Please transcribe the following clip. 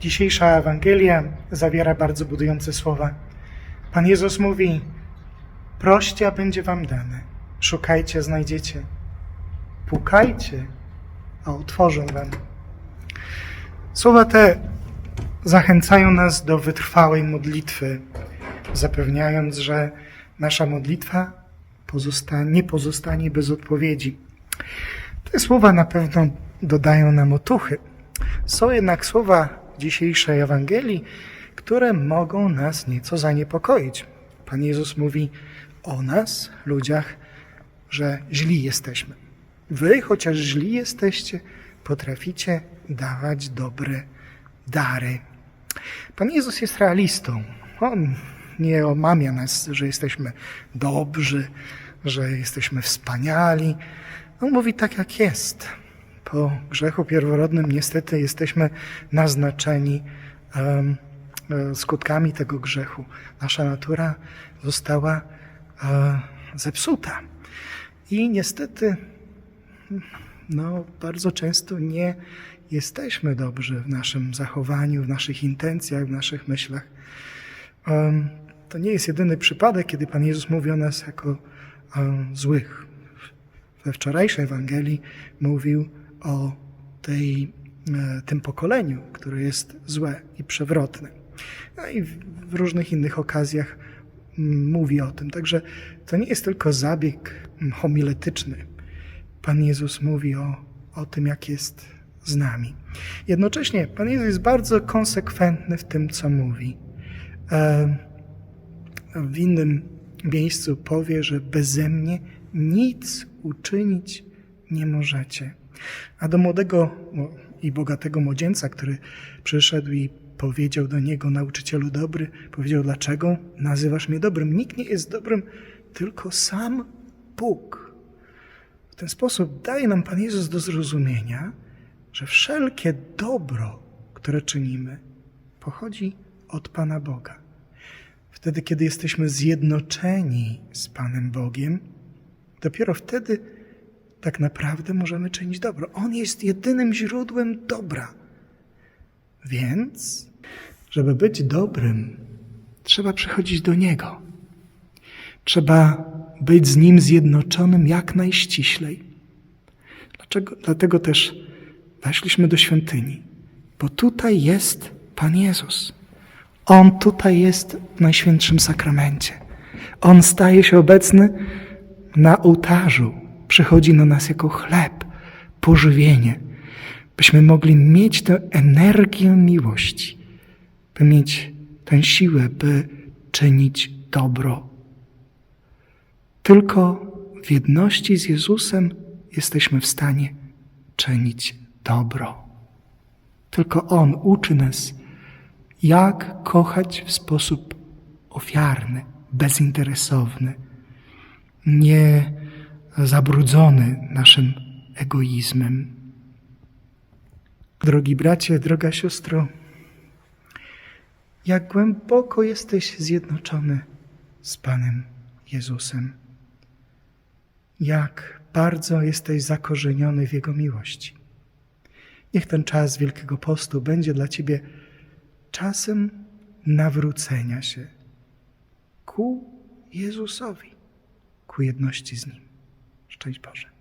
Dzisiejsza Ewangelia zawiera bardzo budujące słowa. Pan Jezus mówi: Proście, a będzie wam dane. Szukajcie, znajdziecie. Pukajcie, a otworzą wam. Słowa te zachęcają nas do wytrwałej modlitwy, zapewniając, że nasza modlitwa pozosta- nie pozostanie bez odpowiedzi. Te słowa na pewno dodają nam otuchy. Są jednak słowa dzisiejszej Ewangelii, które mogą nas nieco zaniepokoić. Pan Jezus mówi o nas, ludziach, że źli jesteśmy. Wy, chociaż źli jesteście, potraficie dawać dobre dary. Pan Jezus jest realistą. On nie omamia nas, że jesteśmy dobrzy, że jesteśmy wspaniali. On mówi tak, jak jest. Po grzechu pierworodnym niestety jesteśmy naznaczeni e, skutkami tego grzechu. Nasza natura została e, zepsuta. I niestety no, bardzo często nie jesteśmy dobrzy w naszym zachowaniu, w naszych intencjach, w naszych myślach. To nie jest jedyny przypadek, kiedy Pan Jezus mówi o nas jako em, złych. We wczorajszej Ewangelii mówił o tej, e, tym pokoleniu, które jest złe i przewrotne. No i w różnych innych okazjach mm, mówi o tym. Także to nie jest tylko zabieg mm, homiletyczny. Pan Jezus mówi o, o tym, jak jest z nami. Jednocześnie Pan Jezus jest bardzo konsekwentny w tym, co mówi. E, w innym miejscu powie, że beze mnie nic uczynić nie możecie. A do młodego i bogatego młodzieńca, który przyszedł i powiedział do niego, nauczycielu dobry, powiedział, dlaczego nazywasz mnie dobrym? Nikt nie jest dobrym, tylko sam Bóg. W ten sposób daje nam Pan Jezus do zrozumienia, że wszelkie dobro, które czynimy, pochodzi od Pana Boga. Wtedy, kiedy jesteśmy zjednoczeni z Panem Bogiem, dopiero wtedy tak naprawdę możemy czynić dobro. On jest jedynym źródłem dobra. Więc, żeby być dobrym, trzeba przychodzić do Niego. Trzeba być z Nim zjednoczonym jak najściślej. Dlaczego? Dlatego też weszliśmy do świątyni, bo tutaj jest Pan Jezus. On tutaj jest w Najświętszym Sakramencie. On staje się obecny na ołtarzu, przychodzi na nas jako chleb, pożywienie, byśmy mogli mieć tę energię miłości, by mieć tę siłę, by czynić dobro. Tylko w jedności z Jezusem jesteśmy w stanie czynić dobro. Tylko On uczy nas, jak kochać w sposób ofiarny, bezinteresowny, nie zabrudzony naszym egoizmem. Drogi bracie, droga siostro, jak głęboko jesteś zjednoczony z Panem Jezusem, jak bardzo jesteś zakorzeniony w Jego miłości. Niech ten czas Wielkiego Postu będzie dla Ciebie czasem nawrócenia się ku Jezusowi, ku jedności z Nim. Szczęść Boże.